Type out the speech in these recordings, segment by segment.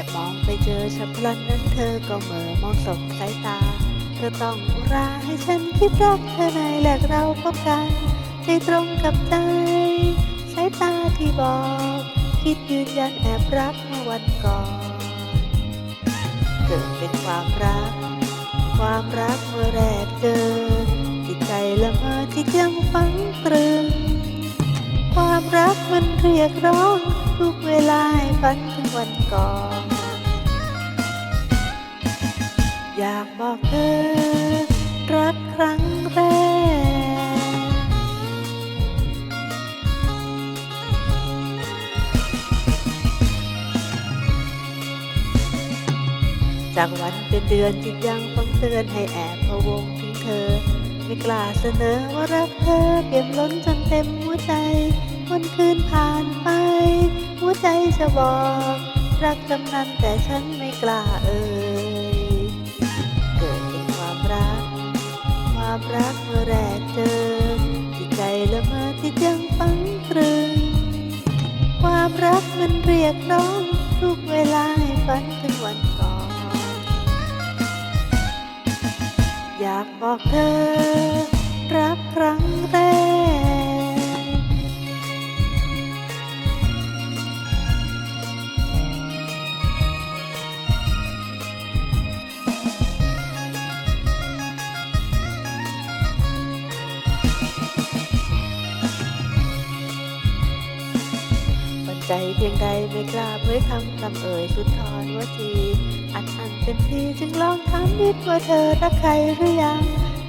อบมองไปเจอฉับพลันนั้นเธอก็เหม่อมองสบสายตา เธอต้องอุราให้ฉันคิดรักเธอในแหลกเราพบกันใจตรงกับใจสายตาที่บอก คิดยืนยันแอบรักเมื่อวันก่อน เกิดเป็นความรัก ความรักเมื่อแรกเจอจิตใจละเมอที่ยังฝังตรึงความรักมันเรียกร้องทุกเวลา ฝันถึงวันก่อนอยากบอกเธอ รักครั้งแรก จากวันเป็นเดือนจิตยังฟังเตือนให้แอบพะวงถึงเธอ ไม่กล้าเสนอว่ารักเธอเปี่ยมล้นจนเต็มหัวใจ วันคืนผ่านไป ใจจะบอกรักกำนันแต่ฉันไม่กล้าเอ่ยเกิดเป็นความรัก ความรักเมื่อแรกเจอจิตใจละเมอที่ยังฝังตรึงความรักมันเรียกร้องทุกเวลาให้ฝันถึงวันก่อน อยากบอกเธอ รักครั้งแรก ใจเพียงใดไม่กล้าเผยคำคำเอ่ยสุดทอนว่าทีอัดอันเต็มที่จึงลองถามนิดว่าเธอรักใครหรือยัง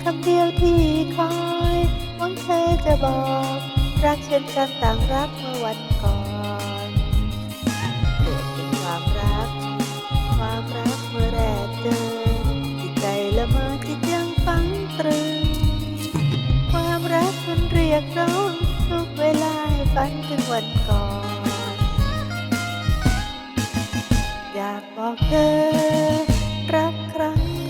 คำเดียวที่คอยหวังเธอจะบอก รักเช่นกันต่างรักเมื่อวันก่อนเกิดเป็นความรัก ความรักเมื่อแรกเจอจิตใจละเมอที่ยังฝังตรึงความรักมันเรียกร้องทุกเวลาให้ฝันถึงวันก่อน อยากบอกเธอ รักครั้ง